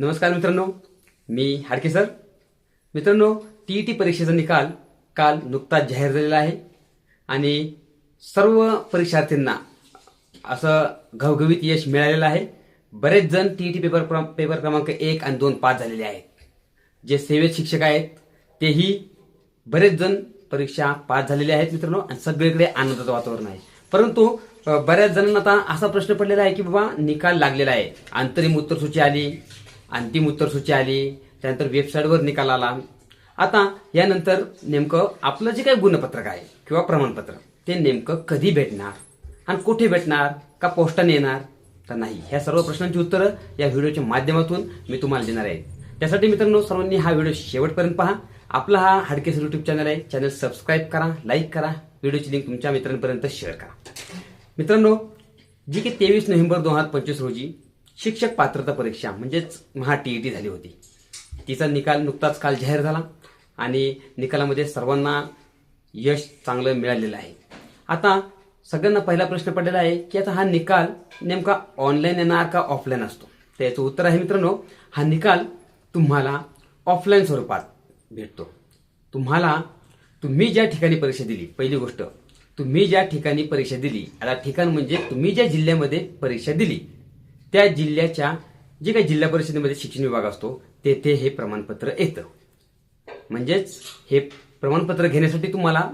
नमस्कार मित्रांनो मी हाडके सर. मित्रांनो टी ई टी परीक्षेचा निकाल काल नुकताच जाहीर झालेला आहे आणि सर्व परीक्षार्थींना असं घवघवीत यश मिळालेलं आहे. बरेच जण टी ई टी पेपर क्रमा- पेपर क्रमांक एक आणि दोन पास झालेले आहेत. जे सेवेत शिक्षक आहेत तेही बरेच जण परीक्षा पास झालेले आहेत मित्रांनो आणि सगळीकडे आनंदाचं वातावरण आहे. परंतु बऱ्याच जणांना आता असा प्रश्न पडलेला आहे की बाबा निकाल लागलेला आहे. अंतरिम उत्तरसूची आली अंतिम उत्तरसूची आली त्यानंतर वेबसाईटवर निकाल आला. आता यानंतर नेमकं आपलं जे काही गुणपत्रक आहे किंवा प्रमाणपत्र ते नेमकं कधी भेटणार आणि कुठे भेटणार का पोस्टाने येणार तर नाही. ह्या सर्व प्रश्नांची उत्तरं या व्हिडिओच्या माध्यमातून मी तुम्हाला देणार आहे. त्यासाठी मित्रांनो सर्वांनी हा व्हिडिओ शेवटपर्यंत पहा. आपला हा हाडकेस युट्यूब चॅनल आहे. चॅनल सबस्क्राईब करा लाईक करा. व्हिडिओची लिंक तुमच्या मित्रांपर्यंत शेअर करा. मित्रांनो जी की तेवीस नोव्हेंबर दोन हजार पंचवीस रोजी शिक्षक पात्रता परीक्षा म्हणजेच महा टी ई टी झाली होती. तिचा निकाल नुकताच काल जाहीर झाला आणि निकालामध्ये सर्वांना यश चांगलं मिळालेलं आहे. आता सगळ्यांना पहिला प्रश्न पडलेला आहे की आता हा निकाल नेमका ऑनलाईन येणार का ऑफलाईन असतो? तर याचं उत्तर आहे मित्रांनो हा निकाल तुम्हाला ऑफलाईन स्वरूपात भेटतो. तुम्हाला तुम्ही ज्या ठिकाणी परीक्षा दिली पहिली गोष्ट तुम्ही ज्या ठिकाणी परीक्षा दिली आता ठिकाण म्हणजे तुम्ही ज्या जिल्ह्यामध्ये परीक्षा दिली त्या जिल्ह्याच्या जे काही जिल्हा परिषदेमध्ये शिक्षण विभाग असतो तेथे हे प्रमाणपत्र येतं. म्हणजेच हे प्रमाणपत्र घेण्यासाठी तुम्हाला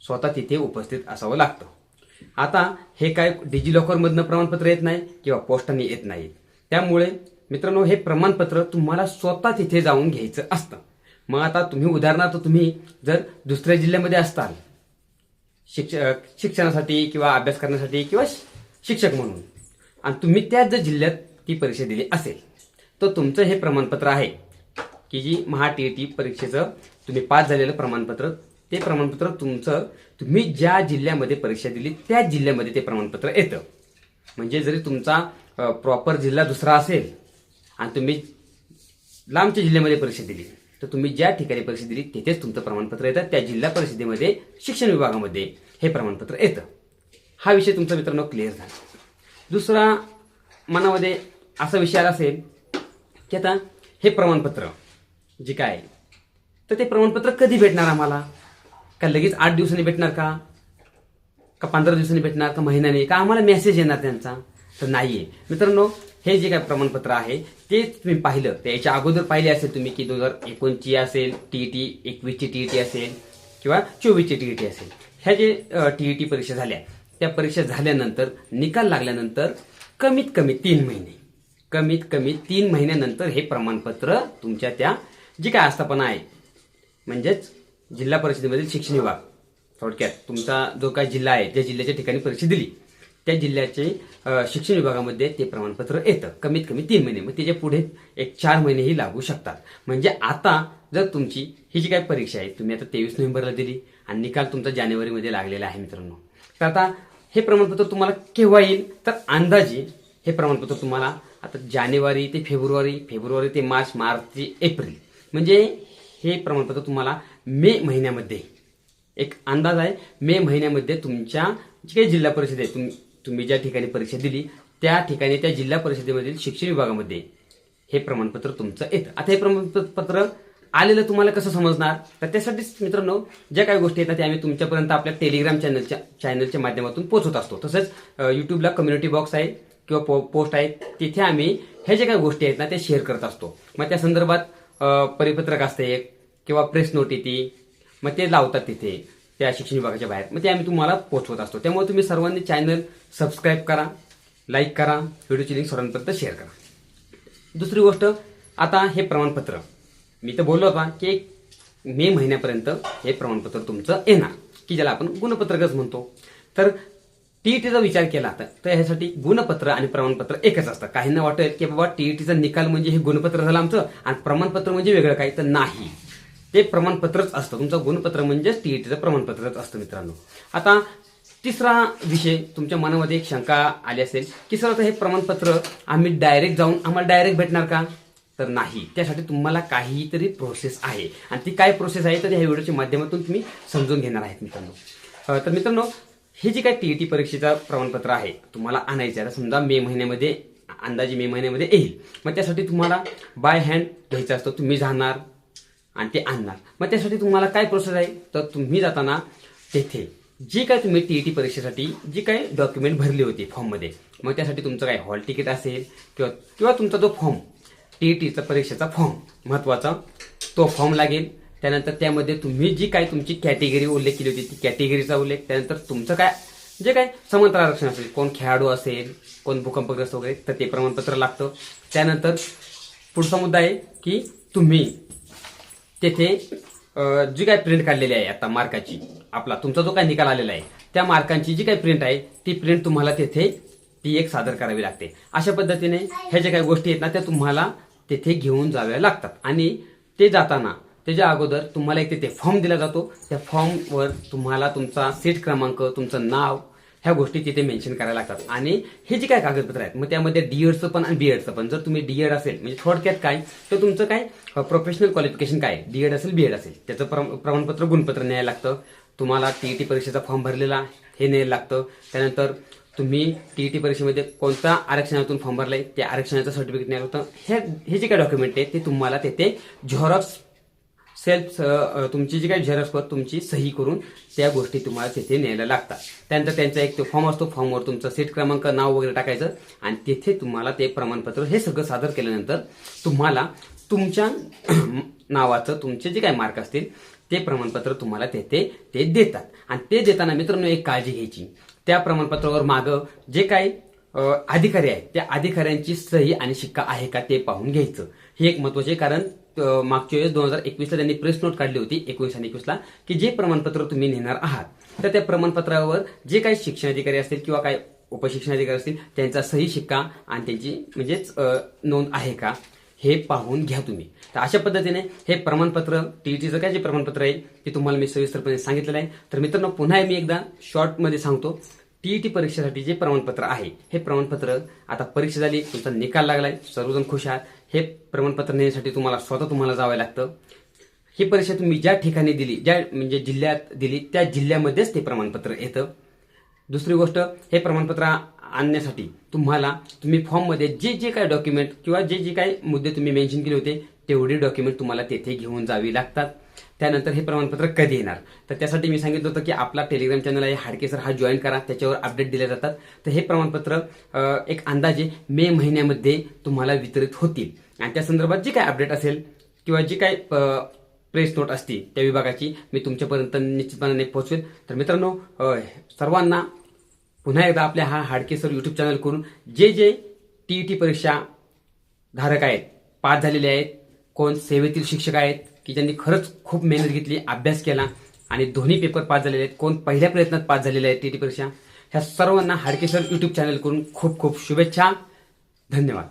स्वतः तिथे उपस्थित असावं लागतं. आता हे काय डिजिलॉकरमधनं प्रमाणपत्र येत नाही किंवा पोस्टाने येत नाही. त्यामुळे मित्रांनो हे प्रमाणपत्र तुम्हाला स्वतः तिथे जाऊन घ्यायचं असतं. मग आता तुम्ही उदाहरणार्थ तुम्ही जर दुसऱ्या जिल्ह्यामध्ये असताल शिक्ष शिक्षणासाठी किंवा अभ्यास करण्यासाठी किंवा शिक्षक म्हणून आणि तुम्ही त्याच जर जिल्ह्यात ती परीक्षा दिली असेल तर तुमचं हे प्रमाणपत्र आहे की जी महा टी टी परीक्षेचं तुम्ही पास झालेलं प्रमाणपत्र ते प्रमाणपत्र तुमचं तुम्ही ज्या जिल्ह्यामध्ये परीक्षा दिली त्या जिल्ह्यामध्ये ते प्रमाणपत्र येतं. म्हणजे जरी तुमचा प्रॉपर जिल्हा दुसरा असेल आणि तुम्ही लांबच्या जिल्ह्यामध्ये परीक्षा दिली तर तुम्ही ज्या ठिकाणी परीक्षा दिली तिथेच तुमचं प्रमाणपत्र येतं. त्या जिल्हा परिषदेमध्ये शिक्षण विभागामध्ये हे प्रमाणपत्र येतं. हा विषय तुमचा मित्रांनो क्लिअर झाला. दुसरा मनामध्ये असा विचार असेल की आता हे प्रमाणपत्र जे काय आहे, तर ते प्रमाणपत्र कधी भेटणार आम्हाला? का लगेच आठ दिवसांनी भेटणार का? का पंधरा दिवसांनी भेटणार? का महिन्याने? का आम्हाला मेसेज येणार त्यांचा? तर नाहीये. मित्रांनो हे जे काय प्रमाणपत्र आहे ते तुम्ही पाहिलं. त्याच्या अगोदर पाहिले असेल तुम्ही की दोन हजार एकोणची असेल टीईटी एकवीसची टीईटी असेल किंवा चोवीसची टीईटी असेल. ह्या जे टीईटी परीक्षा झाल्या त्या परीक्षा झाल्यानंतर निकाल लागल्यानंतर कमीत कमी तीन महिने. कमीत कमी तीन महिन्यानंतर हे प्रमाणपत्र तुमच्या त्या जी काय आस्थापना आहे म्हणजेच जिल्हा परिषदेमधील शिक्षण विभाग थोडक्यात तुमचा जो काय जिल्हा आहे त्या जिल्ह्याच्या ठिकाणी परीक्षा दिली. त्या जिल्ह्याचे शिक्षण विभागामध्ये ते प्रमाणपत्र येतं कमीत कमी तीन महिने. मग त्याच्या पुढे एक चार महिनेही लागू शकतात. म्हणजे आता जर तुमची ही जी काय परीक्षा आहे तुम्ही आता तेवीस नोव्हेंबरला दिली आणि निकाल तुमचा जानेवारीमध्ये लागलेला आहे मित्रांनो. तर आता हे प्रमाणपत्र तुम्हाला केव्हा येईल? तर अंदाजे हे प्रमाणपत्र तुम्हाला आता जानेवारी ते फेब्रुवारी फेब्रुवारी ते मार्च मार्च ते एप्रिल. म्हणजे हे प्रमाणपत्र तुम्हाला मे महिन्यामध्ये एक अंदाज आहे मे महिन्यामध्ये तुमच्या जी काही जिल्हा परिषद आहे तुम तुम्ही ज्या ठिकाणी परीक्षा दिली त्या ठिकाणी त्या जिल्हा परिषदेमधील शिक्षण विभागामध्ये हे प्रमाणपत्र तुमचं येतं. आता हे प्रमाणपत्र आलेलं तुम्हाला कसं समजणार? तर त्यासाठीच मित्रांनो ज्या काही गोष्टी येतात त्या आम्ही तुमच्यापर्यंत आपल्या टेलिग्राम चॅनलच्या चॅनलच्या माध्यमातून पोहोचत असतो. तसंच युट्यूबला कम्युनिटी बॉक्स आहे किंवा पो पोस्ट आहे. तिथे आम्ही ह्या ज्या काही गोष्टी आहेत ना त्या शेअर करत असतो. मग त्या संदर्भात परिपत्रक असते एक किंवा प्रेस नोट येते मग ते लावतात तिथे त्या शिक्षण विभागाच्या बाहेर. मग ते आम्ही तुम्हाला पोहोचवत असतो. त्यामुळे तुम्ही सर्वांनी चॅनल सबस्क्राईब करा लाईक करा व्हिडिओची लिंक सर्वांपर्यंत शेअर करा. दुसरी गोष्ट आता हे प्रमाणपत्र. मी तर बोललो होता की एक मे महिन्यापर्यंत हे प्रमाणपत्र तुमचं येणार की ज्याला आपण गुणपत्रकच म्हणतो. तर टीईटीचा विचार केला तर तर ह्यासाठी गुणपत्र आणि प्रमाणपत्र एकच असतं. काहींना वाटेल की बाबा टीईटीचा निकाल म्हणजे हे गुणपत्र झालं आमचं आणि प्रमाणपत्र म्हणजे वेगळं काही तर नाही. ते प्रमाणपत्रच असतं. तुमचं गुणपत्र म्हणजेच टीईटीचं प्रमाणपत्रच असतं मित्रांनो. आता तिसरा विषय तुमच्या मनामध्ये एक शंका आली असेल की सर आता हे प्रमाणपत्र आम्ही डायरेक्ट जाऊन आम्हाला डायरेक्ट भेटणार का? तर नाही. त्यासाठी तुम्हाला काहीतरी प्रोसेस आहे. आणि ती काय प्रोसेस आहे तर ह्या व्हिडिओच्या माध्यमातून तुम्ही समजून घेणार आहेत मित्रांनो. तर मित्रांनो हे जे काय टी ई टी परीक्षेचं प्रमाणपत्र आहे तुम्हाला आणायचं आहे. समजा मे महिन्यामध्ये अंदाजे मे महिन्यामध्ये येईल. मग त्यासाठी तुम्हाला बाय हँड घ्यायचं असतं. तुम्ही जाणार आणि ते आणणार. मग त्यासाठी तुम्हाला काय प्रोसेस आहे? तर तुम्ही जाताना तेथे जी काय तुम्ही टी ई टी परीक्षेसाठी जी काय डॉक्युमेंट भरली होती फॉर्ममध्ये मग त्यासाठी तुमचं काय हॉल तिकीट असेल किंवा किंवा तुमचा जो फॉर्म टीईटीचा परीक्षेचा फॉर्म महत्त्वाचा तो फॉर्म लागेल. त्यानंतर त्यामध्ये तुम्ही जी काय तुमची कॅटेगरी उल्लेख केली होती ती कॅटेगरीचा उल्लेख. त्यानंतर तुमचं काय जे काय समांतर आरक्षण असेल कोण खेळाडू असेल कोण भूकंपग्रस्त वगैरे तर ते प्रमाणपत्र लागतं. त्यानंतर पुढचा मुद्दा आहे की तुम्ही तेथे जी काय प्रिंट काढलेली आहे आता मार्काची आपला तुमचा जो काय निकाल आलेला आहे त्या मार्कांची जी काही प्रिंट आहे ती प्रिंट तुम्हाला तेथे ती एक सादर करावी लागते. अशा पद्धतीने ह्या ज्या काही गोष्टी आहेत ना त्या तुम्हाला तेथे घेऊन जाव्या लागतात. आणि ते जाताना त्याच्या अगोदर तुम्हाला एक तिथे फॉर्म दिला जातो. त्या फॉर्मवर तुम्हाला तुमचा सीट क्रमांक तुमचं नाव ह्या गोष्टी तिथे मेन्शन करायला लागतात. आणि हे जे काय कागदपत्र आहेत मग त्यामध्ये डीएडचं पण आणि बीएडचं पण. जर तुम्ही डीएड असेल म्हणजे थोडक्यात काय तर तुमचं काय प्रोफेशनल क्वालिफिकेशन काय डीएड असेल बीएड असेल. त्याचं प्रमाणपत्र गुणपत्र न्यायला लागतं. तुम्हाला टीईटी परीक्षेचा फॉर्म भरलेला हे न्यायला लागतं. त्यानंतर तुम्ही टी टी परीक्षेमध्ये कोणत्या आरक्षणातून फॉर्म भरलाय त्या आरक्षणाचं सर्टिफिकेट नाही होतं. हे हे जे काय डॉक्युमेंट आहे ते तुम्हाला तेथे झेरॉक्स सेल्फ तुमची जी काही झेरॉक्सवर तुमची सही करून त्या गोष्टी तुम्हाला तिथे न्यायला लागतात. त्यानंतर त्यांचा एक तो फॉर्म असतो फॉर्मवर तुमचं सीट क्रमांक नाव वगैरे टाकायचं आणि तिथे तुम्हाला ते प्रमाणपत्र हे सगळं सादर केल्यानंतर तुम्हाला तुमच्या नावाचं तुमचे जे काही मार्क असतील ते प्रमाणपत्र तुम्हाला तेथे ते देतात. आणि ते देताना मित्रांनो एक काळजी घ्यायची. त्या प्रमाणपत्रावर मागं जे काही अधिकारी आहेत त्या अधिकाऱ्यांची सही आणि शिक्का आहे का ते पाहून घ्यायचं. हे एक महत्त्वाचे कारण मागच्या वेळेस दोन हजार एकवीसला त्यांनी प्रेस नोट काढली होती एकोणीस आणि एकवीसला की जे प्रमाणपत्र तुम्ही नेणार आहात तर त्या प्रमाणपत्रावर जे काही शिक्षण अधिकारी असतील किंवा काही उपशिक्षण अधिकारी असतील त्यांचा सही शिक्का आणि त्यांची म्हणजेच नोंद आहे का? हे पाहून घ्या तुम्ही. तर अशा पद्धतीने हे प्रमाणपत्र टीईटीचं काय जे प्रमाणपत्र आहे ते तुम्हाला मी सविस्तरपणे सांगितलेलं आहे. तर मित्रांनो पुन्हा मी एकदा शॉर्टमध्ये सांगतो. टीईटी परीक्षेसाठी जे प्रमाणपत्र आहे हे प्रमाणपत्र आता परीक्षा झाली तुमचा निकाल लागलाय सर्वजण खुश आहात. हे प्रमाणपत्र नेण्यासाठी तुम्हाला स्वतः तुम्हाला जावं लागतं. ही परीक्षा तुम्ही ज्या ठिकाणी दिली ज्या म्हणजे जिल्ह्यात दिली त्या जिल्ह्यामध्येच ते प्रमाणपत्र येतं. दुसरी गोष्ट हे प्रमाणपत्र आणण्यासाठी तुम्हाला तुम्ही फॉर्ममध्ये जे जे काय डॉक्युमेंट किंवा जे जे काही मुद्दे तुम्ही मेन्शन केले होते तेवढे डॉक्युमेंट तुम्हाला तेथे घेऊन जावी लागतात. त्यानंतर हे प्रमाणपत्र कधी येणार? तर त्यासाठी मी सांगितलं होतं की आपला टेलिग्राम चॅनल आहे हाडकेसर हा जॉईन करा त्याच्यावर अपडेट दिले जातात. तर हे प्रमाणपत्र एक अंदाजे मे महिन्यामध्ये तुम्हाला वितरित होतील. आणि त्या संदर्भात जे काय अपडेट असेल किंवा जी काय प्रेस नोट असतील त्या विभागाची मी तुमच्यापर्यंत निश्चितपणाने पोहोचवेल. तर मित्रांनो सर्वांना पुन्हा एकदा आपल्या हा हाडकेसर युट्यूब चॅनल करून जे जे टीईटी परीक्षा धारक आहेत पास झालेले आहेत कोण सेवेतील शिक्षक आहेत की ज्यांनी खरंच खूप मेहनत घेतली अभ्यास केला आणि दोन्ही पेपर पास झालेले आहेत कोण पहिल्या प्रयत्नात पास झालेले आहेत टी परीक्षा ह्या सर्वांना हाडकेश्वर यूट्यूब युट्यूब चॅनल करून खूप खूप शुभेच्छा. धन्यवाद.